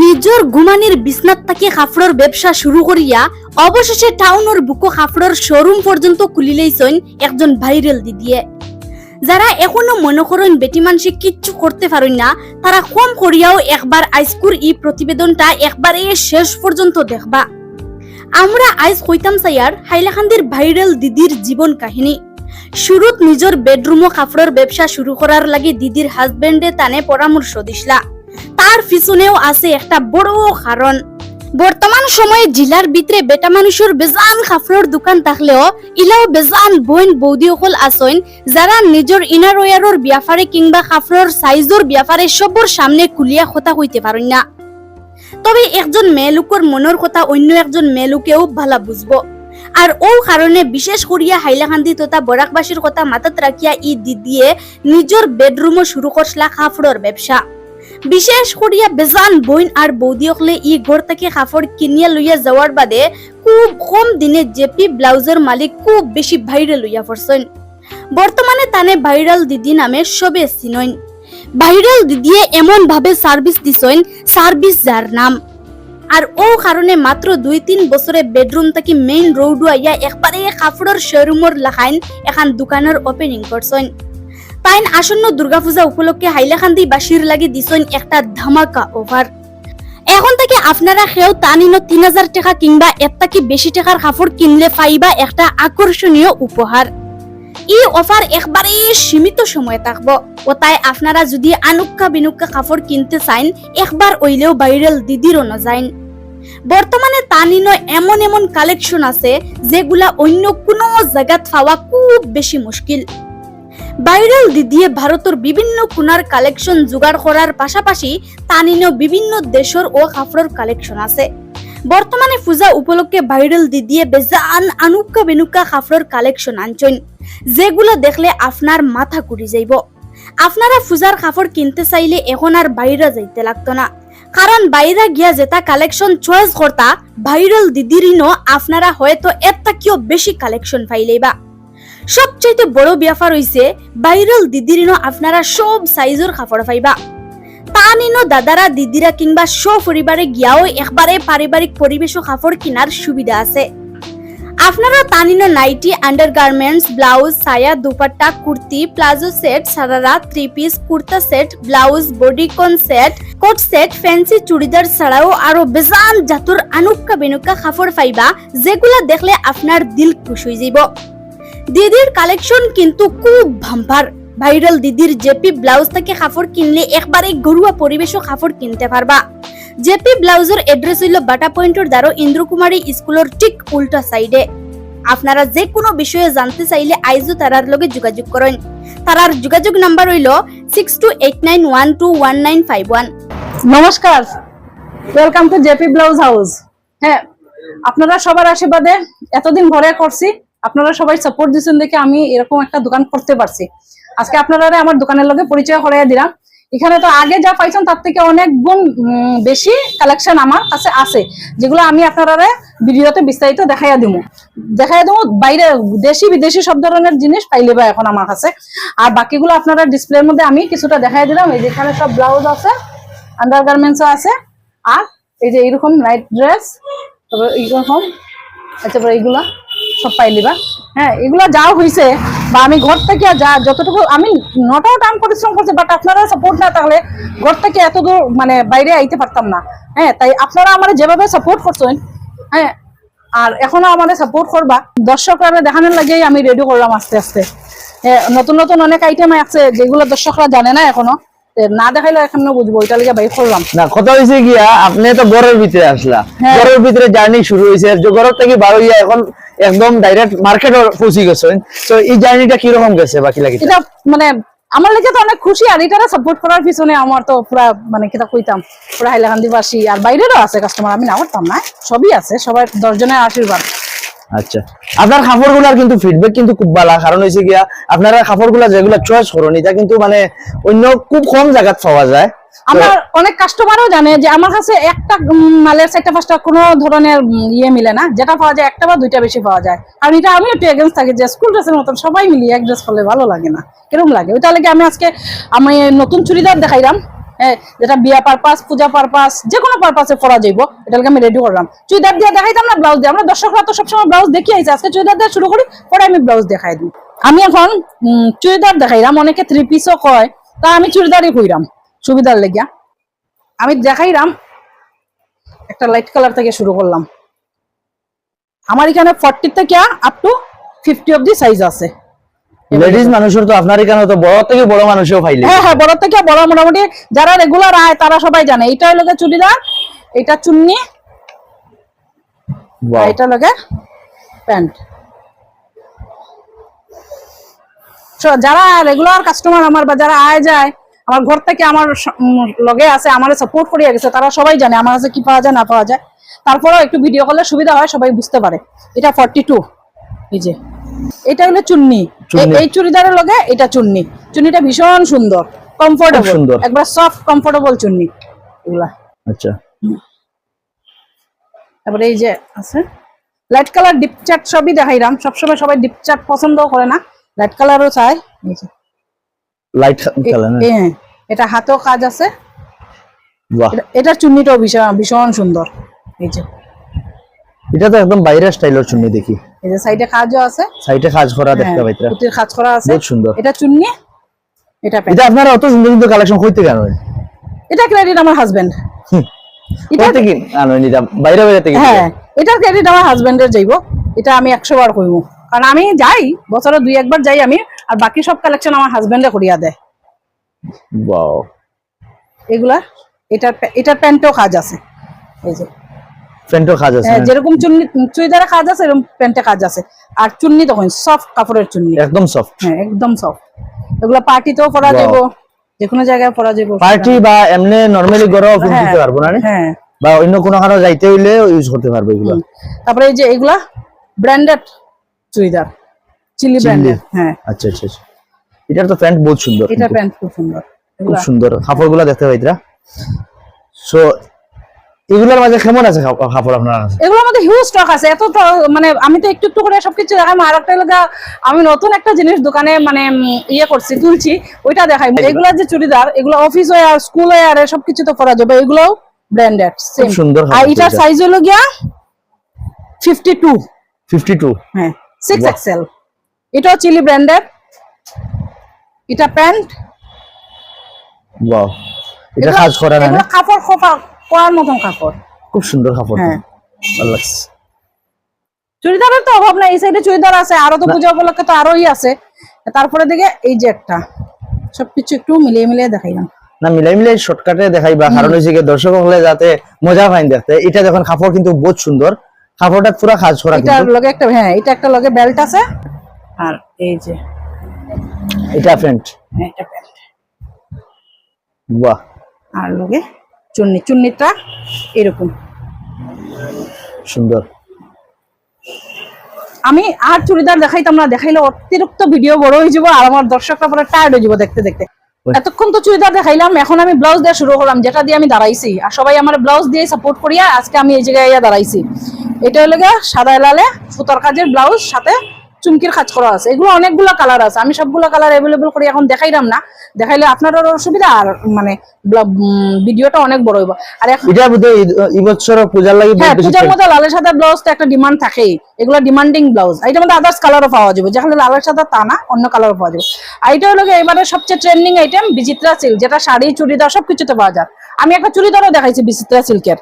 নিজর গুমানির বিছনাত থাকি কাপড়ের ব্যবসা শুরু করিয়া অবশেষে টাউনের বুকো কাপড়ের শোরুম পর্যন্ত খুলিলেইছেন একজন ভাইরাল দিদিয়ে। যারা এখনও মনে করেন বেটি মানসি কিচ্ছু করতে পারেন না তারা কম করিয়াও একবার আইসকুর ই প্রতিবেদনটা একবারে শেষ পর্যন্ত দেখবা। আমরা আইজ কইতাম সাইয়ার হাইলাকান্দির ভাইরাল দিদির জীবন কাহিনী। শুরুত নিজের বেডরুমও কাপড়ের ব্যবসা শুরু করার লাগি দিদির হাজবেন্ডে তানে পরামর্শ দিসলা তার পিছনেও আছে একটা বড় কারণ বর্তমান সময়ে জেলার ভিতরে বেটা মানুষের বেজান কাপড়ের দোকান থাকলেও ইলাও বেজান বইন বৌদি সকল আসেন যারা নিজের ইনার ওয়ারের ব্যাপারে কিংবা কাপড়ের সাইজের ব্যাপারে সবর সামনে খুলিয়া কথা কইতে পারেন না। তবে একজন মেয়ে লোকের মনের কথা অন্য একজন মেয়ে লোকেও ভালা বুঝব আর ও কারণে বিশেষ করিয়া হাইলাকান্দি তথা বরাকবাসীর কথা মাথাত রাখিয়া ই দিদিয়ে নিজের বেডরুমও শুরু করছিলা কাপড়ের ব্যবসা। বিশেষ করিয়া বেজান বইন আর বৌদি হলে ই ঘর থেকে কাপড় কিনিয়া লইয়া যাওয়ার বাদে খুব কম দিনে জেপি ব্লাউজের মালিক খুব বেশি ভাইরাল লইয়া পড়ছেন বর্তমানে তানে ভাইরাল দিদি নামে সবে চিনইন। ভাইরাল দিদিয়ে এমন ভাবে সার্ভিস দিছেন সার্ভিস যার নাম। আর ও কারণে মাত্র দুই তিন বছরে বেডরুম থেকে মেইন রোড আইয়া একবারে কাপড়ের শোরুমর লাখাইন এখান দোকানের ওপেনিং করছেন তাইন আসন্ন দুর্গাপূজা উপলক্ষে হাইলাকান্দি বাসির লাগি দিছেন একটা ধামাকা ওভার এখন থেকে আপনারা সেও তানিনো তিন হাজার টাকা কিংবা এর থেকে বেশি টাকার কাপড় কিনলে পাইবা একটা আকর্ষণীয় উপহার এই অফার একবারে সীমিত সময় থাকব। ও তাই আপনারা যদি আনুক্কা বিনুক্কা কাপড় কিনতে চাইন একবার ওইলেও ভাইরাল দিদিরও না যাইন বর্তমানে তানিনো এমন এমন কালেকশন আছে, যেগুলা অন্য কোনো জায়গাত পাওয়া খুব বেশি মুশকিল। ভাইরাল দিদিয়ে ভারতের বিভিন্ন কোনার কালেকশন জোগাড় করার পাশাপাশি তানিনো বিভিন্ন দেশের ও কাপড়ের কালেকশন আছে। বর্তমানে পূজা উপলক্ষে ভাইরাল দিদিয়ে বেজান আনুক্কা বেনুক্কা কাপড়ের কালেকশন আনছেন যেগুলো দেখলে আপনার মাথা কুড়ি যাইব আপনারা পূজার কাপড় কিনতে চাইলে এখন আর বাইরে যাইতে লাগতো না। কারণ বাইরে গিয়া যেটা কালেকশন চয়েস করতা ভাইরাল দিদিরইনো আপনারা হয়তো এর থেকেও বেশি কালেকশন পাইলেইবা সবচাইতে বড় ব্যাপার হইছে ভাইরাল দিদিরইনো আপনারা সব সাইজের কাপড় পাইবা। তা নিনো দাদারা দিদিরা কিংবা পরিবারে গিয়াও একবারে পারিবারিক পরিবেশ ও কাপড় কেনার সুবিধা আছে। আপনারা তানিনো নাইটি, আন্ডারগার্মেন্টস, ব্লাউজ সায়া dupatta, kurti, palazzo set, sharara three piece kurta set, blouse, bodycon set, coat set, fancy churidar ছাড়াও আরও বেজান জাতুর আনুক্কা বেনুক্কা কাপড় পাইবা, যেগুলা দেখলে আপনার দিল খুশ হয়ে যাইব। দিদির কালেকশন কিন্তু খুব ভাম্পার ভাইরাল দিদির জেপি ব্লাউজ থেকে কাপড় কিনলে একবারে ঘরোয়া পরিবেশও কাপড় কিনতে পারবা জেপি ব্লাউজের এড্রেস হইল বাটা পয়েন্টের দ্বারা ইন্দ্রকুমারী স্কুলের ঠিক উল্টা সাইডে আপনারা যে কোনো বিষয়ে জানতে চাইলে আইজও তারার লগে যোগাযোগ করেন তারার যোগাযোগ নাম্বার হইল six two eight nine one two one nine five one নমস্কার welcome to JP blouse house হ্যাঁ আপনারা সবার আশীর্বাদে এতদিন ঘরে করছি। আপনারা সবাই সাপোর্ট দিচ্ছেন দেখে আমি এরকম একটা দোকান করতে পারছি। আজকে আপনারা আমার দোকানের লগে পরিচয় করাইয়া দিলাম। এখানে তো আগে যা পাইছেন তার থেকে অনেক গুণ বেশি কালেকশন আমার কাছে আছে, যেগুলো আমি আপনারা ভিডিওতে বিস্তারিত দেখাইয়া দিব দেখাইয়া দিব বাইরে দেশি, বিদেশি সব ধরনের জিনিস পাইলে বা এখন আমার কাছে। আর বাকিগুলো আপনারা ডিসপ্লের মধ্যে আমি কিছুটা দেখাই দিলাম। এই যেখানে সব ব্লাউজ আছে আন্ডার গার্মেন্টসও আছে, আর এই যে এইরকম নাইট ড্রেস তারপর এইরকম তারপরে এইগুলা। সব পাইলিবা হ্যাঁ এগুলো যা হইছে বা আমি ঘর থেকে যা যতটুকু আমি নটাও টাইম পরিশ্রম করছি বাট আপনারা সাপোর্ট না থাকলে ঘর থেকে এত দূর মানে বাইরে আইতে পারতাম না। হ্যাঁ তাই আপনারা আমার যেভাবে সাপোর্ট করছেন হ্যাঁ আর এখনও আমাদের সাপোর্ট করবা দর্শকরা দেখানোর লাগেই আমি রেডি করলাম আস্তে আস্তে। হ্যাঁ, নতুন নতুন অনেক আইটেম আছে যেগুলো দর্শকরা জানে না এখনও। না দেখাইলে এখনও বুঝব ওইটা লিগে বাইর করলাম। না কথা হয়েছে গিয়া আপনি তো গড়ের ভিতরে আসলা। হ্যাঁ। গড়ের ভিতরে জার্নি শুরু হয়েছে যে গড়ের থেকে বারো এখন একদম ডাইরেক্ট মার্কেট পৌঁছে গেছেন তো এই জার্নিটা কীরকম গেছে বাকি লাগি এটা মানে আমার লেগে তো অনেক খুশি আর এটারা সাপোর্ট করার পিছনে আমার তো পুরা মানে কিতা কইতাম পুরা হাইলাকান্দিবাসী আর বাইরেরও আছে কাস্টমার আমি না করতাম না সবই আছে সবাই দশজনের আশীর্বাদ। আচ্ছা। আপনার কাপড়গুলার কিন্তু ফিডব্যাক কিন্তু খুব ভালো কারণ হয়েছে গিয়া আপনারা কাপড়গুলা যেগুলা চয়েস করেন এটা কিন্তু মানে অন্য খুব কম জায়গাত পাওয়া যায়। আমার অনেক কাস্টমারও জানে যে আমার কাছে একটা মালের চারটা পাঁচটা কোনো ধরনের ইয়ে মিলে না। যেটা পাওয়া যায় একটা বা দুইটা বেশি পাওয়া যায়। আর এটা আমি একটু এগেন্স থাকি যে স্কুল ড্রেসের মতন সবাই মিলিয়ে এক ড্রেস করলে ভালো লাগে না। কীরকম লাগে? ওইটা লাগে আমি আজকে আমি নতুন চুড়িদার দেখাইলাম? যেটা বিয়া পারপাস পূজা পারপাস যে কোনো পারপাসে পরা যাইব এটাকে আমি রেডি করলাম। চুইদার দিয়ে দেখাইতাম না ব্লাউজ দিয়ে। আমরা দর্শকরা তো সবসময় ব্লাউজ দেখি আইছে। আজকে চুইদার দিয়ে শুরু করি পরে আমি ব্লাউজ দেখাই দিই। আমি এখন চুড়িদার দেখাইলাম অনেকে থ্রি পিসও কয় তা আমি চুড়িদারই কইরাম সুবিধার লেগিয়া। আমি দেখাইলাম একটা লাইট কালার থেকে শুরু করলাম। আমার এখানে ফর্টি থেকে আপ টু ফিফটি অব্দি সাইজ আছে। লেডিস মানুষের তো আপনার এখানে তো বড় থেকে বড় মানুষও ফাইলে হ্যাঁ হ্যাঁ বড় থেকে বড় মোটামুটি যারা রেগুলার আয় তারা সবাই জানে। হলো চুড়িদার এটা চুন্নি এটা প্যান্ট। যারা রেগুলার কাস্টমার আমার বা যারা আয় যায় আমার ঘর থেকে আমার লগে আছে আমার সাপোর্ট করিয়া গেছে তারা সবাই জানে আমার কাছে কি পাওয়া যায় না পাওয়া যায়। তারপরেও একটু ভিডিও করলে সুবিধা হয় সবাই বুঝতে পারে। এটা ফর্টি টু এই যে। এটা হলো চুন্নি। এই চুড়িদারের লগে এটা চুন্নি। চুন্নিটা ভীষণ সুন্দর কমফোর্টেবল সুন্দর। একবার সফট কমফোর্টেবল চুন্নি। এগুলা। আচ্ছা। তারপরে এই যে আছে। লাইট কালার ডিপ চার্ট সবই দেখাইলাম। সবসময় সবাই ডিপ চার্ট পছন্দ করে না। লাইট কালারও চাই এই যে, লাইট কালার এটা হাতেও কাজ আছে। এটা- চুন্নিটাও ভীষণ ভীষণ সুন্দর। এই যে। এটা তো একদম বাইরের স্টাইলের চুন্নি দেখি। এই যে সাইডে কাজও আছে। সাইডে কাজ করা দেখতে হ্যাঁ, পাইতরা। পুঁতির কাজ করা আছে। বহুত সুন্দর। এটা চুন্নি এটা এটা আপনারা অত সুন্দর সুন্দর কালেকশন কইতে কেন? এটা ক্রেডিট আমার হাজবেন্ড এটা কইতে কি? আনোনি এটা বাইরে বাইরে থেকে হ্যাঁ এটার ক্রেডিট আমার হাজবেন্ডের যাইব। এটা আমি একশো বার কইব। কারণ আমি যাই বছরে দুই একবার যাই আমি। আর বাকি সব কালেকশন আমার হাজবেন্ডে করিয়া দেয়। ওয়াও এগুলা এটার প্যা- এটার প্যান্টেও কাজ আছে। এই যে। ফ্রেন্ডও কাজ আছে হ্যাঁ, যেরকম চুন্নি চুড়িদারে কাজ আছে এরকম প্যান্টে কাজ আছে। আর চুন্নি তখন সফট কাপড়ের চুন্নি। একদম সফট হ্যাঁ একদম সফট এগুলা পার্টিতেও পরা. যাব যে কোনো জায়গায় পরা যাব পার্টি বা এমনি নরমালি হ্যাঁ, কিনতে পারব না হ্যাঁ। বা অন্য কোনো কারও যাইতে হইলে ইউজ করতে পারব এগুলো। তারপরে এই যে এগুলা ব্র্যান্ডেড চুড়িদার। চিলি হ্যাঁ। আচ্ছা আচ্ছা আচ্ছা। এটার তো প্যান্ট বহুত সুন্দর এটা প্যান্ট খুব সুন্দর। খুব সুন্দর। কাপড়গুলো দেখতে পাইতরা সো এগুলোর মাঝে কেমন আছে কাপড় আপনার? এগুলোর মধ্যে হিউজ স্টক আছে। এত মানে আমি তো একটু একটু করে সবকিছু দেখাই। আর একটা এলাকা আমি নতুন একটা জিনিস দোকানে মানে ইয়ে করছি তুলছি ওইটা দেখাই। এগুলা যে চুড়িদার এগুলো অফিস ওয়ার স্কুল ওয়ার সবকিছু তো করা যাবে। এগুলো ব্র্যান্ডেড খুব সুন্দর আর এটার এটা। সাইজ হলো গিয়া ফিফটি টু ফিফটি টু হ্যাঁ সিক্স এক্সেল এটাও চিলি ব্র্যান্ডের। এটা প্যান্ট। এটা কাজ করা না এগুলো কাপড় খোপা করার মতন কাপড়। খুব সুন্দর কাপড় হ্যাঁ। ভালো লাগছে। চুড়িদারের তো অভাব নাই এই সাইডে চুড়িদার আছে আরও তো পূজা উপলক্ষে তো আরোই আছে। তারপরে দিকে এই যে একটা সবকিছু একটু মিলিয়ে মিলিয়ে দেখাইলাম। না মিলাই মিলাই শর্টকাটে দেখাইবা কারণ হয়েছে কি দর্শক হলে যাতে মজা পাইন দেখতে এটা যখন কাপড় কিন্তু বহুত সুন্দর। কাপড়টা পুরা কাজ করা কিন্তু। লগে একটা হ্যাঁ এটা একটা লগে বেল্ট আছে। আর এই যে এটা প্যান্ট? এটা প্যান্ট। বাহ। আর লগে চুন্নি চুন্নিটা এরকম। সুন্দর। আমি আর চুড়িদার দেখাইতাম না দেখাইলে অতিরিক্ত ভিডিও বড় হয়ে যাব আর আমার দর্শকরা পরে টায়ার্ড হয়ে যাব দেখতে দেখতে। এতক্ষণ তো চুড়িদার দেখাইলাম এখন আমি ব্লাউজ দিয়ে শুরু করলাম যেটা দিয়ে আমি দাঁড়াইছি। আর সবাই আমার ব্লাউজ দিয়ে সাপোর্ট করিয়া আজকে আমি এই জায়গায় দাঁড়াইছি। এটা হলো সাদা লালে সুতার কাজের ব্লাউজ সাথে চুমকির কাজ করা আছে। এগুলো অনেকগুলো কালার আছে। আমি সবগুলো কালার অ্যাভেলেবল করি এখন দেখাইলাম না। দেখাইলে আপনারও অসুবিধা আর মানে ভিডিওটা অনেক বড় হইব। আর এটা এই- বছর পূজার লাগি হ্যাঁ পূজার। মধ্যে লালের সাদা ব্লাউজ তো একটা ডিমান্ড থাকেই। এগুলো ডিমান্ডিং ব্লাউজ এটার মধ্যে আদার্স কালারও পাওয়া যাবে। যেখানে লালের সাদা তা না অন্য কালারও পাওয়া যাবে। আর এটা হলো এবারে সবচেয়ে ট্রেন্ডিং আইটেম বিচিত্রা সিল্ক যেটা শাড়ি চুড়িদার সবকিছুতে পাওয়া যায়। আমি একটা চুড়িদারও দেখাইছি বিচিত্রা সিল্কের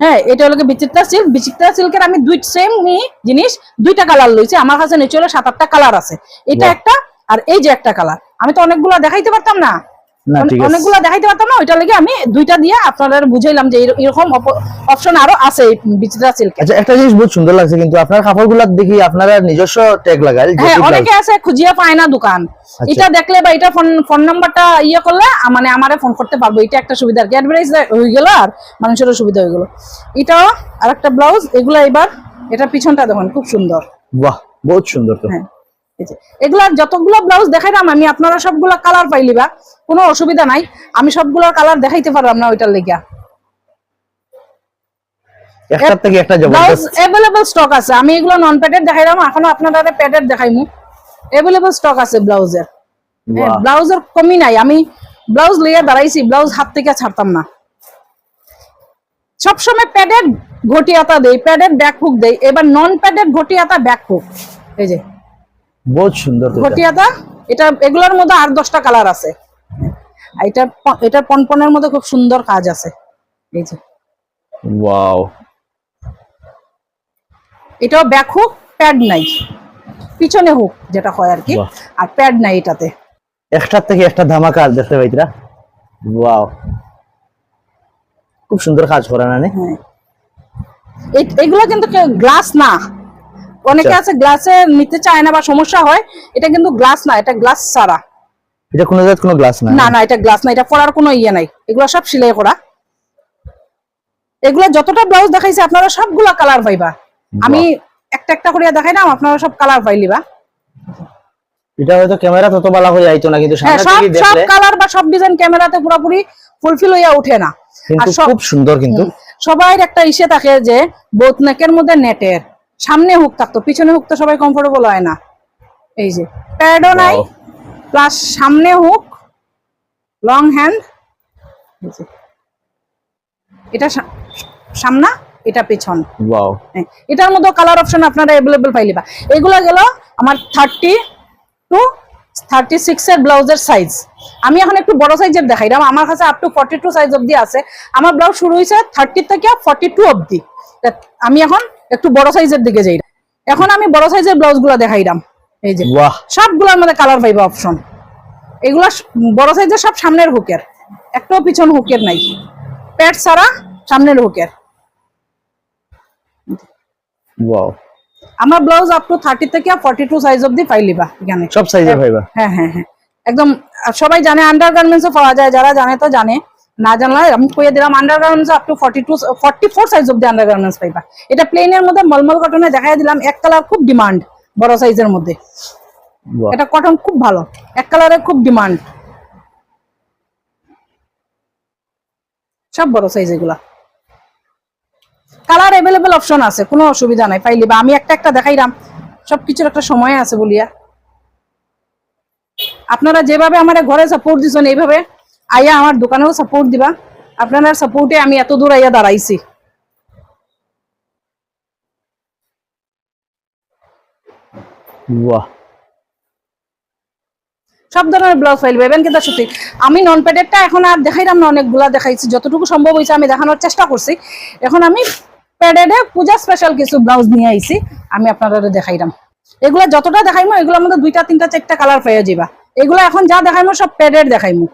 হ্যাঁ এটা হলো বিচিত্রা সিল্ক বিচিত্রা সিল্কের আমি দুই সেম জিনিস দুইটা কালার লইছি। আমার কাছে নিচে হলো সাত আটটা কালার আছে। এটা একটা আর এই যে একটা কালার আমি তো অনেকগুলো দেখাইতে পারতাম না। অনেকগুলো দেখাইতে পারতাম না ওইটা লেগে আমি দুইটা দিয়ে আপনাদের বুঝাইলাম যে এর- এরকম অপশন আরও আছে বিচিত্রা সিল্কে আচ্ছা একটা জিনিস বহুত সুন্দর লাগছে কিন্তু আপনার কাপড়গুলা দেখি আপনারা নিজস্ব ট্যাগ লাগাই হ্যাঁ অনেকে আছে খুঁজিয়া পায় না দোকান। আচ্ছা। এটা দেখলে বা এটা ফোন ফোন নাম্বারটা ইয়ে করলে মানে আমারে ফোন করতে পারব। এটা একটা সুবিধা আর কি। অ্যাডভার্টাইজ হয়ে গেল আর মানুষেরও সুবিধা হয়ে গেল। এটাও আর একটা ব্লাউজ এগুলা এবার এটা পিছনটা দেখুন খুব সুন্দর। বাহ বহুত সুন্দর তো। হ্যাঁ। এই যে, এগুলা যতগুলো ব্লাউজ দেখাইলাম আমি আপনারা সবগুলা কালার পাইলিবা কোনো অসুবিধা নাই। আমি সবগুলোর কালার দেখাইতে পারলাম না ওইটার লেগিয়া। একটার থেকে একটা জবরদস্ত। অ্যাভেলেবল স্টক আছে। আমি এগুলো নন প্যাডেড দেখাইলাম এখনও আপনারা প্যাডেড দেখাইমু অ্যাভেলেবল স্টক আছে ব্লাউজের ব্লাউজের কমি নাই। আমি ব্লাউজ লইয়া দাঁড়াইছি ব্লাউজ হাত থেকে ছাড়তাম না। সবসময় প্যাডেড ঘটিয়াতা দেই প্যাডেড ব্যাক হুক দেই এবার নন প্যাডেড ঘটিয়াতা ব্যাক হুক এই যে বহুত সুন্দর তো এটা। এগুলোর মধ্যে আর দশটা কালার আছে। আর এটা এটা পনপনের মধ্যে খুব সুন্দর কাজ আছে। এই যে। ওয়াও। এটাও ব্যাক হুক প্যাড নাই। পিছনে হুক যেটা হয় আর কি। আর প্যাড নাই এটাতে। একটার থেকে একটা ধামাকা দেখতে পাইতরা ওয়াও। খুব সুন্দর কাজ করে না হ্যাঁ। এগুলো কিন্তু গ্লাস না। অনেকে আচ্ছা। আছে গ্লাসে নিতে চায় না বা সমস্যা হয় এটা কিন্তু গ্লাস না এটা গ্লাস ছাড়া। এটা কোনো জাত কোনো গ্লাস না? না না এটা গ্লাস না এটা পরার কোনো ইয়ে নাই। এগুলো সব সেলাই করা। এগুলো যতটা ব্লাউজ দেখাইছে আপনারা সবগুলা কালার পাইবা। আমি একটা একটা করিয়া দেখাই না আপনারা সব কালার পাইলিবা এটা হয়তো ক্যামেরা তত ভালো হয়ে যাইতো না কিন্তু হ্যাঁ সামনে থেকে সব কালার বা সব ডিজাইন ক্যামেরাতে পুরোপুরি ফুলফিল হইয়া ওঠে না। আর খুব সুন্দর কিন্তু। সবাই একটা ইসে থাকে যে বোথ নেকের মধ্যে নেটের সামনে হুক থাকতো পিছনে হুক তো সবাই কমফোর্টেবল হয় না। এই যে প্যাডও নাই প্লাস সামনে হুক লং হ্যান্ড এটা সামনা এটা পেছন। হ্যাঁ, এটার মধ্যে কালার অপশন আপনারা অ্যাভেলেবল পাইলিবা এগুলো গেল আমার থার্টি টু থার্টি সিক্স এর ব্লাউজের সাইজ আমি এখন একটু বড় সাইজের দেখাইলাম আমার কাছে up to forty two size অব্দি আছে। আমার ব্লাউজ শুরু হয়েছে থার্টি থেকে ফর্টি টু অব্দি তা আমি এখন একটু বড় সাইজের দিকে যাই। এখন আমি বড় সাইজের ব্লাউজগুলা দেখাইলাম এই যে সবগুলোর মধ্যে কালার পাইবা অপশন এগুলা বড় সাইজের সব সামনের হুকের। একটাও পিছন হুকের নাই। প্যাট ছাড়া সামনের হুকের। আমার ব্লাউজ আপ টু থার্টি থেকে ফর্টি টু সাইজ অব্দি পাইলিবা এখানে। সব সাইজের পাইবা? হ্যাঁ হ্যাঁ হ্যাঁ। একদম সবাই জানে আন্ডার গার্মেন্টসও পাওয়া যায় যারা জানে তো জানে। না জানলে আমি কইয়ে দিলাম undergarments up to forty two forty four size অব্দি আন্ডার গার্মেন্টস পাইবা। এটা প্লেনের মধ্যে মলমল কটনে দেখাই দিলাম এক কালার খুব ডিমান্ড বড় সাইজের মধ্যে। এটা কটন খুব ভালো এক কালারের খুব ডিমান্ড সব বড় সাইজ এগুলা। কালার অ্যাভেলেবেল অপশন আছে কোনো অসুবিধা নাই পাইলি বা আমি একটা একটা দেখাইলাম। সবকিছুর একটা সময় আছে বলিয়া। আপনারা যেভাবে আমার ঘরে সাপোর্ট দিচ্ছেন এইভাবে আইয়া আমার দোকানেও সাপোর্ট দিবা। আপনার সাপোর্টে আমি এত দূর আইয়া দাঁড়াইছি। বাহ। সব ধরনের ব্লাউজ ফাইল পাইবেন কিন্তু সত্যি আমি নন প্যাডেডটা এখন আর দেখাইলাম না অনেকগুলা দেখাইছি। যতটুকু সম্ভব হয়েছে আমি দেখানোর চেষ্টা করছি। এখন আমি প্যাডেডে পূজা স্পেশাল কিছু ব্লাউজ নিয়ে আইছি আমি আপনারা দেখাইলাম। এগুলা যতটা দেখাইমো এগুলোর মধ্যে দুইটা তিনটা চারটা কালার পেয়ে যাবা এগুলো এখন যা দেখাইমো সব প্যাডেড দেখাইমো।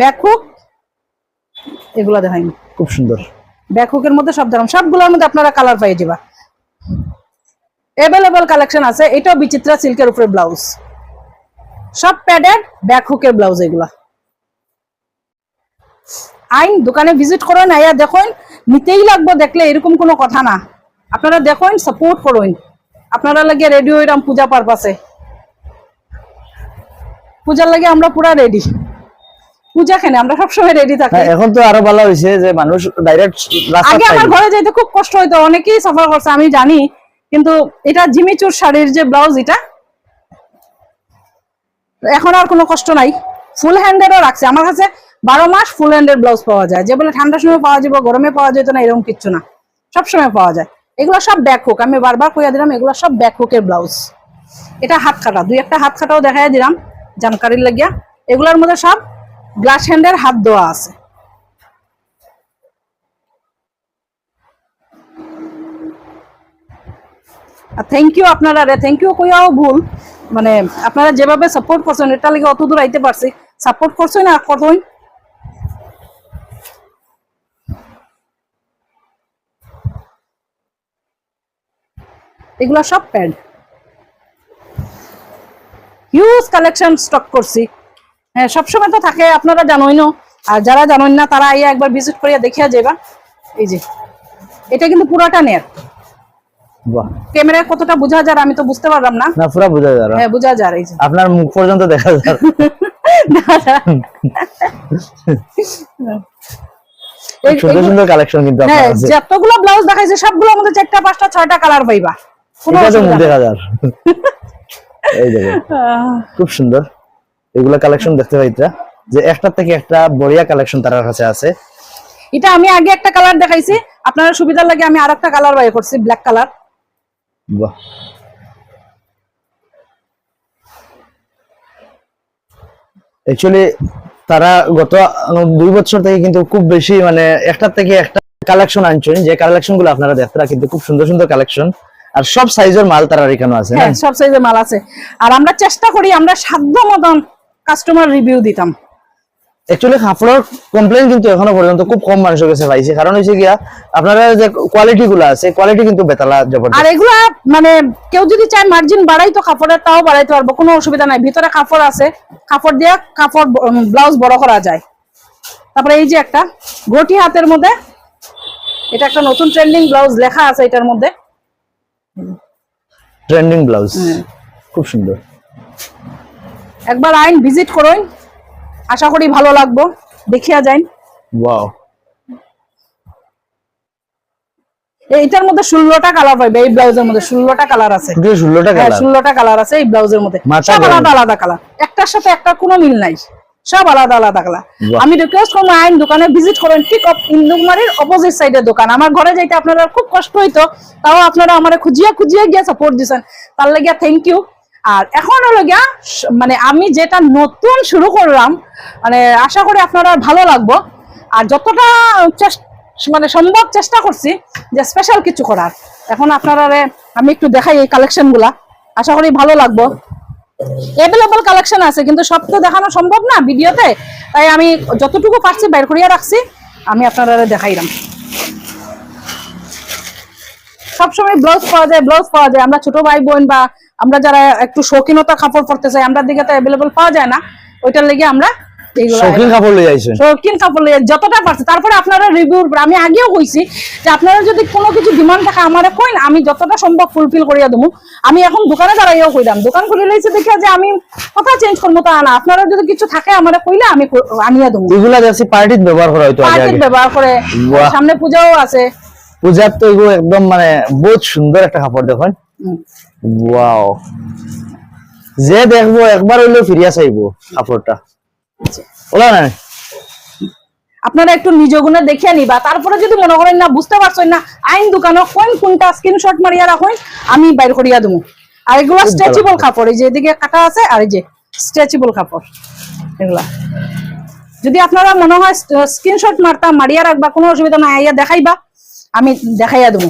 ব্যাক হুক এগুলা দেখাইমো খুব সুন্দর। ব্যাক হুকের মধ্যে সব দেখাম। সবগুলোর মধ্যে আপনারা কালার পেয়ে যাবা অ্যাভেলেবল কালেকশন আছে। এটাও বিচিত্রা সিল্কের উপরে ব্লাউজ সব প্যাডেড ব্যাক হুকের ব্লাউজ এগুলা। আইন দোকানে ভিজিট করেন আইয়া দেখুন। নিতেই লাগবে দেখলে এরকম কোনো কথা না। আপনারা দেখুন সাপোর্ট করুন। আপনারা লাগে রেডি হইরাম পূজা পারপাসে পূজার লাগে আমরা পুরা রেডি পূজা খেনে আমরা সবসময় রেডি থাকি। হ্যাঁ এখন তো আরও ভালো হয়েছে যে মানুষ ডাইরেক্ট রাস্তা আগে আমার ঘরে যাইতে খুব কষ্ট হইতো অনেকেই সাফার করছে আমি জানি কিন্তু এটা জিমিচুর শাড়ির যে ব্লাউজ এটা এখন আর কোনো কষ্ট নাই। ফুল হ্যান্ডেরও রাখছে। আমার কাছে বারো মাস ফুল হ্যান্ডের ব্লাউজ পাওয়া যায়। যে বলে ঠান্ডার সময় পাওয়া যাবে গরমে পাওয়া যেত না এরকম কিচ্ছু না। সবসময় পাওয়া যায়। এগুলো সব ব্যাক হুক আমি বারবার কইয়া দিলাম এগুলো সব ব্যাক হুকের ব্লাউজ এটা হাত কাটা। দুই একটা হাত কাটাও দেখাই দিলাম জানকারির লাগিয়া। এগুলোর মধ্যে সব গ্লাস হ্যান্ডের হাত দেওয়া আছে। থ্যাংক ইউ আপনারা রে থ্যাংক ইউ কইয়াও ভুল। মানে আপনারা যেভাবে সাপোর্ট করছেন, এটা লাগে অত দূর আইতে পারছি। সাপোর্ট করছেন আর কতই? এগুলো সব প্যান্ট হিউজ কালেকশন স্টক করছি। হ্যাঁ সবসময় তো থাকে আপনারা জানোই না। আর যারা জানেন না তারা আইয়া একবার ভিজিট করিয়া দেখিয়া যাবা এই যে এটা কিন্তু পুরাটা নেট বাহ। ক্যামেরায় কতটা বোঝা যায় আমি তো বুঝতে পারলাম না। না পুরা বোঝা যায় হ্যাঁ। বোঝা যায় এই যে। আপনার মুখ পর্যন্ত দেখা যায় সুন্দর সুন্দর কালেকশন কিন্তু হ্যাঁ যতগুলো ব্লাউজ দেখাইছে সবগুলোর মধ্যে চারটা পাঁচটা ছয়টা কালার পাইবা। কোনো এটা তো মুখ দেখা যায় এই দেখো খুব সুন্দর। এগুলা কালেকশন দেখতে পাইতা যে একটার থেকে একটা বড়িয়া কালেকশন তার কাছে আছে। এটা আমি আগে একটা কালার দেখাইছি। আপনারা সুবিধার লাগে আমি আরেকটা কালার বাই করছি ব্ল্যাক কালার বাহ। অ্যাকচুয়ালি তারা গত দুই বছর থেকে কিন্তু খুব বেশি মানে একটা থেকে একটা কালেকশন আনছেন যে কালেকশনগুলো আপনারা দেখতে কিন্তু খুব সুন্দর সুন্দর কালেকশন আর সব সাইজের মাল তারা এখানে আছে হ্যাঁ সব সাইজের মাল আছে। আর আমরা চেষ্টা করি আমরা সাধ্য মতন কাস্টমার রিভিউ দিতাম। অ্যাকচুয়ালি কাপড়ের কমপ্লেন কিন্তু এখনও পর্যন্ত খুব কম মানুষের কাছে পাইছে। কারণ হচ্ছে গিয়া আপনারা যে কোয়ালিটি গুলো আছে কোয়ালিটি কিন্তু বেতালা জবরদস্ত আর এগুলা মানে কেউ যদি চায় মার্জিন বাড়াইতো কাপড়ের তাও বাড়াইতে পারব কোনো অসুবিধা নাই। ভিতরে কাপড় আছে কাপড় দিয়ে কাপড় ব্লাউজ বড় করা যায়। তারপরে এই যে একটা ঘটি হাতের মধ্যে এটা একটা নতুন ট্রেন্ডিং ব্লাউজ লেখা আছে এটার মধ্যে। ট্রেন্ডিং ব্লাউজ খুব সুন্দর। একবার আইন ভিজিট করুন। আশা করি ভালো লাগবো। দেখিয়া যাইন ওয়াও। এইটার মধ্যে ষোলোটা কালার পাইবে এই ব্লাউজের মধ্যে ষোলোটা কালার আছে। হ্যাঁ কালার। ষোলোটা কালার আছে এই ব্লাউজের মধ্যে। সব আলাদা আলাদা কালার। একটার সাথে একটা কোনো মিল নাই। সব আলাদা আলাদা কালার। আমি রিকোয়েস্ট করব আইন দোকানে ভিজিট করেন ঠিক ইন্দুকুমারির অপোজিট সাইডের দোকান। আমার ঘরে যাইতে আপনারা খুব কষ্ট হইতো তাও আপনারা আমার খুঁজিয়া খুঁজিয়া গিয়া সাপোর্ট দিছেন। তার লাগিয়া থ্যাংক ইউ আর এখন হলো গিয়া মানে আমি যেটা নতুন শুরু করলাম মানে আশা করি আপনারা ভালো লাগবো। আর যতটা মানে সম্ভব চেষ্টা করছি যে স্পেশাল কিছু করার। এখন আপনারা আমি একটু দেখাই এই কালেকশনগুলা। আশা করি ভালো লাগবো। অ্যাভেলেবল কালেকশন আছে, কিন্তু সব তো দেখানো সম্ভব না ভিডিওতে। তাই আমি যতটুকু পারছি বের করিয়া রাখছি। আমি আপনারা দেখাইলাম। সবসময় ব্লাউজ পাওয়া যায় ব্লাউজ পাওয়া যায়। আমরা ছোট ভাই বোন বা আমরা যারা একটু শৌখিনতা কাপড় পরতে চাই আমরা দিকে তো অ্যাভেলেবল পাওয়া যায় না ওইটার লেগে আমরা শৌখিন কাপড় লই আইছেন? শৌখিন কাপড় লইয়া যতটা পারছে। তারপরে আপনারা রিভিউ আমি আগেও কইছি যে আপনারা যদি কোনো কিছু ডিমান্ড থাকে আমারে কইন আমি যতটা সম্ভব ফুলফিল করিয়া দেবো। আমি এখন দোকানে দাঁড়াইও কইলাম। দোকান খুলে লইছে দেখে যে আমি কথা চেঞ্জ করব তা না। আপনারা যদি কিছু থাকে আমারে কইলে আমি আনিয়া দেবো। এগুলা পার্টিত ব্যবহার করা হয়তো আগে পার্টির ব্যবহার করে। সামনে পূজাও আছে। পূজার তো এগুলো একদম মানে বহুত সুন্দর একটা কাপড় দেখুন। ওয়াও যে দেখব একবার হইলেও ফিরিয়া চাইব কাপড়টা। ওলা না আপনারা একটু নিজ গুণে দেখিয়ে নিবা। তারপরে যদি মনে করেন না বুঝতে পারছেন না আইন দোকানে কোন কোনটা স্ক্রিনশট মারিয়া রাখুন আমি বাইর করিয়া দেবো। আর এগুলো স্ট্রেচেবল কাপড় এই যে এদিকে কাটা আছে আর এই যে স্ট্রেচেবল কাপড় এগুলা। যদি আপনারা মনে হয় স্ক্রিনশট মারতাম মারিয়া রাখবা কোনো অসুবিধা নাই আইয়া দেখাইবা আমি দেখাইয়া দেবো।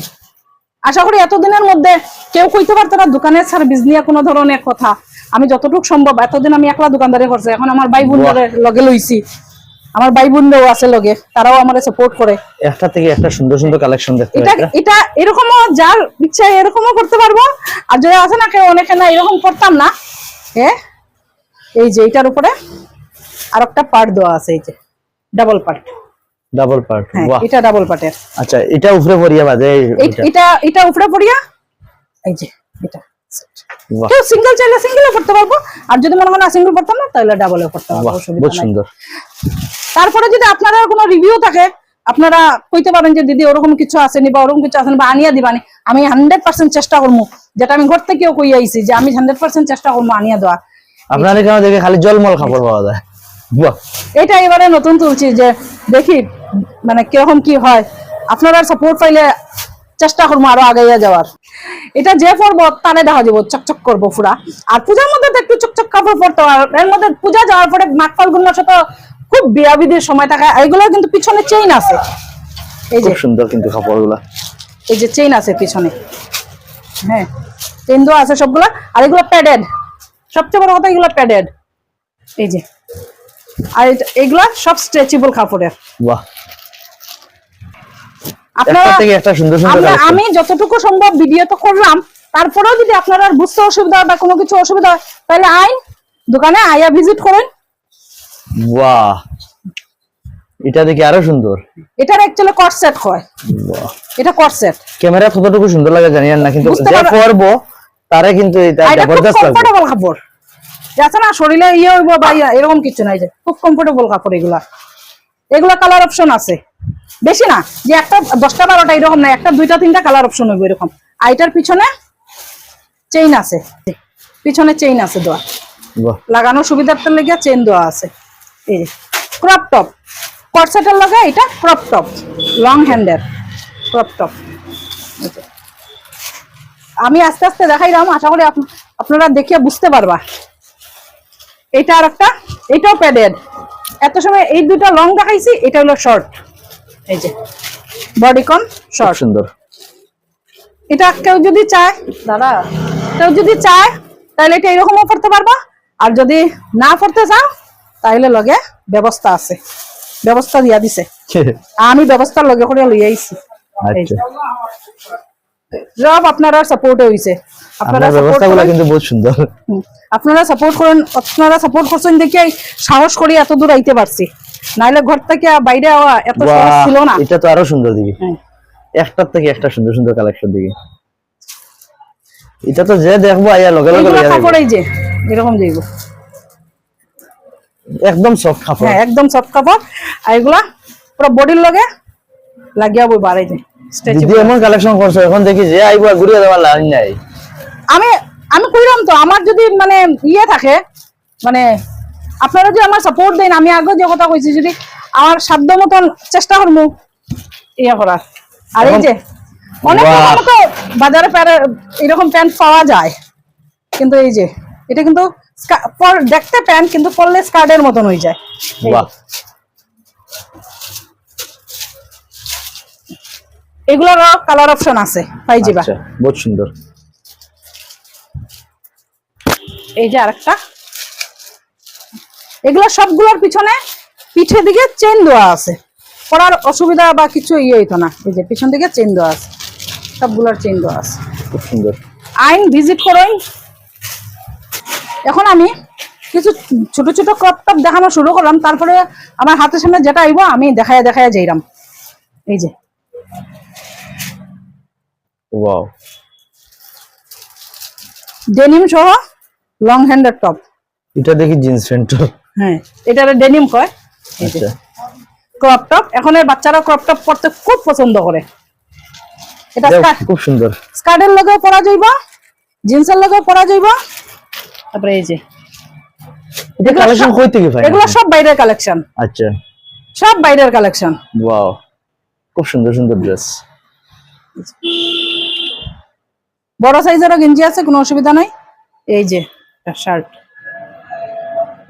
আশা করি এতদিনের মধ্যে কেউ কইতে পারতো না দোকানের সার্ভিস নিয়ে কোনো ধরনের কথা। আমি যতটুকু সম্ভব এতদিন আমি একলা দোকানদারি করছি এখন আমার ভাই বোনদের লগে লইছি। আমার ভাই বোনরাও আছে লগে তারাও আমার সাপোর্ট করে। একটা থেকে একটা সুন্দর সুন্দর কালেকশন দেখতে এটা এটা এরকমও যার ইচ্ছা এরকমও করতে পারব। আর যদি আছে না কেউ অনেকে না এরকম করতাম না। এ? এই যে এটার উপরে আর একটা পার্ট দেওয়া আছে এই যে ডাবল পার্ট ডাবল পার্ট হ্যাঁ বাহ এটা ডাবল পার্টের আচ্ছা এটা উপরে পরিয়া বাজে এটা। এটা উপরে পড়িয়া? এই যে এটা। কেউ সিঙ্গেল চাইলে সিঙ্গেলও করতে পারব। আর যদি মনে সিঙ্গেল করতাম না তাহলে ডাবলও করতে পারব বাহ অসুবিধা বহুত নাই। সুন্দর। তারপরে যদি আপনারা কোনো রিভিউ থাকে আপনারা কইতে পারেন যে দিদি ওরকম কিছু আসেনি বা ওরকম কিছু আসেনি বা আনিয়া দিবানি। আমি হান্ড্রেড পার্সেন্ট চেষ্টা করব যেটা আমি ঘর থেকেও কই আইছি যে আমি হান্ড্রেড পার্সেন্ট চেষ্টা করব আনিয়া দেওয়ার। আপনার এখানে দেখে খালি জলমল খাবার পাওয়া যায়? বাহ। এটা এবারে নতুন তুলছি যে দেখি মানে কীরকম কি হয়। আপনারা সাপোর্ট পাইলে চেষ্টা করব আরও আগাইয়া যাওয়ার। এটা যে পরবো তারে দেখা যাব চকচক করব পুরা। আর পূজার মধ্যে তো একটু চকচক কাপড় পরতে। আর এর মধ্যে পূজা যাওয়ার পরে মাঘ ফাল্গুন মাসে তো খুব বিয়া বিধির সময় থাকে। এগুলো কিন্তু পিছনে চেইন আছে। এই যে সুন্দর কিন্তু কাপড়গুলা। এই যে চেইন আছে পিছনে। হ্যাঁ চেইন দেওয়া আছে সবগুলা। আর এগুলো প্যাডেড সবচেয়ে বড় কথা এগুলো প্যাডেড এই যে। আর এগুলা সব স্ট্রেচেবল কাপড়ের। বাহ। আপনারা থেকে একটা সুন্দর সুন্দর আমি যতটুকু সম্ভব ভিডিও তো করলাম তারপরেও যদি আপনারা বুঝতে অসুবিধা বা কোনো কিছু অসুবিধা হয় তাহলে আইন দোকানে আইয়া ভিজিট করেন। বাহ। এটা দেখি আরও সুন্দর। এটার অ্যাকচুয়ালি কট সেট হয়। বাহ। এটা কট সেট ক্যামেরা কতটুকু সুন্দর লাগে জানি না কিন্তু যে পারবে- করব তারে কিন্তু এটা জবরদস্ত কমফোর্টেবল কাপড়। যাচ্ছে না শরীরে ইয়ে হইব বা ইয়ে, এরকম কিছু নাই যে। খুব কমফোর্টেবল কাপড় এগুলা। এগুলা কালার অপশন আছে। বেশি না যে একটা দশটা বারোটা এরকম না একটা দুইটা তিনটা কালার অপশন হইব এরকম। আর এটার পিছনে চেইন আছে। পিছনে চেইন আছে দেওয়া। বাহ। লাগানোর সুবিধার্থে লেগে চেন দেওয়া আছে। এই যে ক্রপ টপ কটসেটের লগে এটা ক্রপ টপ লং হ্যান্ডের ক্রপ টপ আমি আস্তে আস্তে দেখাইলাম আশা করি আপ- আপনারা দেখে বুঝতে পারবা। এটা আর একটা এটাও প্যাডেড এত সময় এই দুটো লং দেখাইছি এটা হলো শর্ট এই যে বডিকন খুব শর্ট সুন্দর। এটা কেউ যদি চায় দাদা কেউ যদি চায় তাহলে এটা এরকমও পড়তে পারবা। আর যদি না পড়তে চাও তাহলে লগে ব্যবস্থা আছে। ব্যবস্থা দিয়া দিছে। আমি ব্যবস্থার লগে করে লই আইছি। আচ্ছা। সব আপনারা সাপোর্টে হইছে। আপনারা ব্যবস্থাগুলো কিন্তু বহুত সুন্দর। আপনারা সাপোর্ট করেন আপনারা সাপোর্ট করছেন দেখে সাহস করে এত দূর আইতে পারছি। নাইলে ঘর থেকে বাইরে আওয়া এত সহজ ছিল না। এটা তো আরও সুন্দর হ্যাঁ। একটার থেকে একটা সুন্দর সুন্দর কালেকশন দিকে। এটা তো যে দেখব আইয়া লগে লগে লইয়া যাইবো। কাপড় এই যে এরকম যাইব একদম সফট কাপড়। হ্যাঁ একদম সফট কাপড়। আর এগুলা পুরো বডির লগে লাগিয়া বই বাড়াই যায় দিদি এমন কালেকশন করছ এখন দেখি যে আইবো ঘুরিয়ে দেওয়ার লাইন নাই। আমি আমি কইলাম তো আমার যদি মানে ইয়ে থাকে মানে আপনারা যদি আমার সাপোর্ট দেন আমি আগে যে কথা কইছি যদি আমার সাধ্য মতন চেষ্টা করব ইয়ে করার। আর এই যে অনেক তো বাজারে এরকম প্যান্ট পাওয়া যায়। কিন্তু এই যে এটা কিন্তু দেখতে প্যান্ট কিন্তু পরলে স্কার্টের মতন হয়ে যায়। এই যে। বাহ এগুলোর কালার অপশন আছে। পাই যাবা। আচ্ছা বহুত সুন্দর। এই যে আরেকটা। এগুলো সবগুলোর পিছনে পিঠে দিকে চেন দেওয়া আছে। পড়ার অসুবিধা বা কিছু ইয়ে হইতো না। এই যে পিছন দিকে চেন দেওয়া আছে। সবগুলোর চেন দেওয়া আছে। খুব সুন্দর। আইন ভিজিট করুন এখন আমি কিছু ছোট ছোট ক্রপ টপ দেখানো শুরু করলাম। তারপরে আমার হাতের সামনে যেটা আইব আমি দেখায় দেখায় যাইরাম। এই যে। ওয়াও ডেনিম সহ লং হ্যান্ডের টপ এটা দেখি জিন্স প্যান্ট হ্যাঁ এটা ডেনিম কয়? আচ্ছা। ক্রপ টপ এখন এর বাচ্চারা ক্রপ টপ পরতে খুব পছন্দ করে। এটা খুব সুন্দর। স্কার্টের লগেও পরা যাইব। জিন্সের লগেও পরা যাইব। তারপরে এই যে। এটা কালেকশন সব- কই থেকে পাই এগুলো সব বাইরের কালেকশন আচ্ছা। সব বাইরের কালেকশন ওয়াও খুব সুন্দর সুন্দর ড্রেস বড় সাইজেরও গেঞ্জি আছে কোনো অসুবিধা নাই। এই যে শার্ট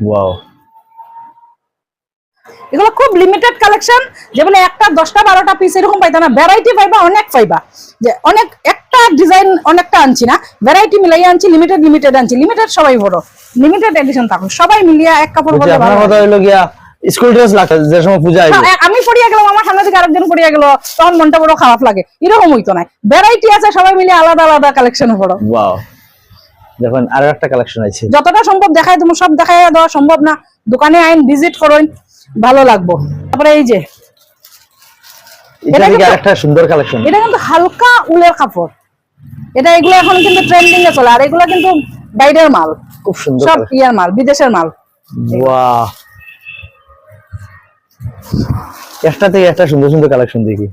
ওয়াও এগুলো খুব লিমিটেড কালেকশন যে বলে একটা দশটা বারোটা পিস এরকম পাইতা না। ভ্যারাইটি পাইবা অনেক পাইবা। যে অনেক একটা ডিজাইন অনেকটা আনছি না। ভ্যারাইটি মিলাই আনছি লিমিটেড লিমিটেড আনছি। লিমিটেড সবাই বড়। লিমিটেড এডিশন থাকুন সবাই মিলিয়ে এক কাপড় বলে ভালো। হইল গিয়া স্কুল ড্রেস লাগে যে সময় পূজা হ্যাঁ, আমি পড়িয়া গেলাম আমার সামনে থেকে আরেকজন পড়িয়া গেল তখন মনটা বড় খারাপ লাগে। এরকম হইতো না ভ্যারাইটি আছে সবাই মিলে আলাদা আলাদা কালেকশন বড় ওয়াও দেখুন আরও একটা কালেকশন আছে। যতটা সম্ভব দেখায় তুমি সব দেখাই দেওয়া সম্ভব না। দোকানে আইন ভিজিট করুন ভালো লাগবো। তারপরে এই যে এটা কিন্তু- আরেকটা সুন্দর কালেকশন এটা কিন্তু হালকা উলের কাপড়। এটা এগুলো এখন কিন্তু ট্রেন্ডিং এ চলে আর এগুলো কিন্তু বাইরের মাল। খুব সুন্দর সব ইয়ার মাল বিদেশের মাল। বাহ একটা থেকে একটা সুন্দর সুন্দর কালেকশন দেখি।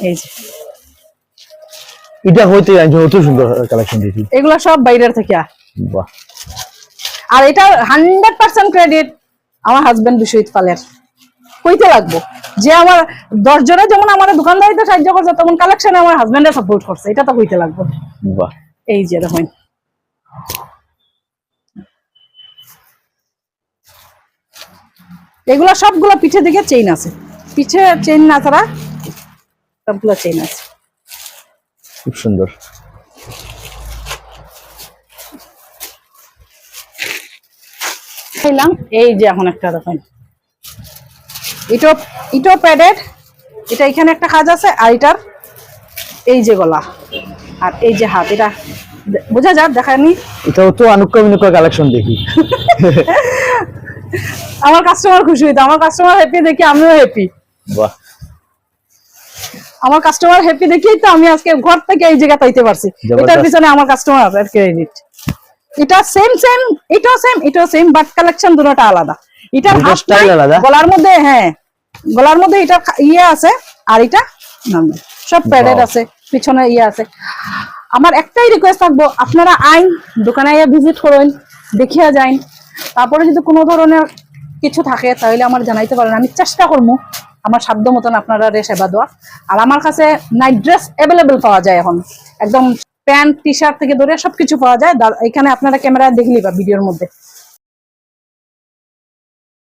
এই যে। এটা হইতে অত সুন্দর কালেকশন দেখি। এগুলো সব বাইরের থেকে। বাহ। আর এটা হান্ড্রেড পার্সেন্ট ক্রেডিট আমার হাজবেন্ড বিশ্বজিৎ পালের। কইতে লাগবো যে আমার দশ জনে যেমন আমার দোকানদারিতে সাহায্য করছে তেমন কালেকশনে আমার হাজবেন্ডে সাপোর্ট করছে। এটা তো কইতে লাগবো। বাহ। এই যে দেখুন। এগুলো সবগুলো পিঠে দিকে চেইন আছে। পিঠে চেইন না তারা সবগুলো চেইন আছে। খুব সুন্দর। খাইলাম এই যে এখন একটা দেখুন। ইটো ইটো প্যাডেড এটা এখানে একটা কাজ আছে আর এটার এই যে গলা আর এই যে হাত এটা বোঝা যাক দেখানি এটাও তো বিনুক্কা কালেকশন দেখি। আমার কাস্টমার খুশি হইতো। আমার কাস্টমার হ্যাপি দেখে আমিও হ্যাপি বাহ। আমার কাস্টমার হ্যাপি দেখেই তো আমি আজকে ঘর থেকে এই জায়গা পাইতে পারছি। এটার পিছনে আমার কাস্টমার ক্রেডিট এটা সেম সেম এটাও সেম এটাও সেম বাট কালেকশন দুটোটা আলাদা। এটার style নাই, আলাদা? গলার মধ্যে হ্যাঁ গলার মধ্যে এটা ইয়ে আছে আর এটা সব প্যাডেড আছে পিছনে ইয়ে আছে। আমার একটাই রিকোয়েস্ট থাকব আপনারা আইন দোকানে ভিজিট করেন দেখিয়া যাইন। তারপরে যদি কোনো ধরনের কিছু থাকে, তাহলে আমার জানাইতে পারেন। আমি চেষ্টা করব আমার সাধ্য মতন আপনারা সেবা দেওয়ার। আর আমার কাছে নাইট ড্রেস অ্যাভেলেবেল পাওয়া যায় এখন। একদম প্যান্ট টি শার্ট থেকে ধরে সবকিছু পাওয়া যায়। এখানে আপনারা ক্যামেরায় দেখলি বা ভিডিওর মধ্যে।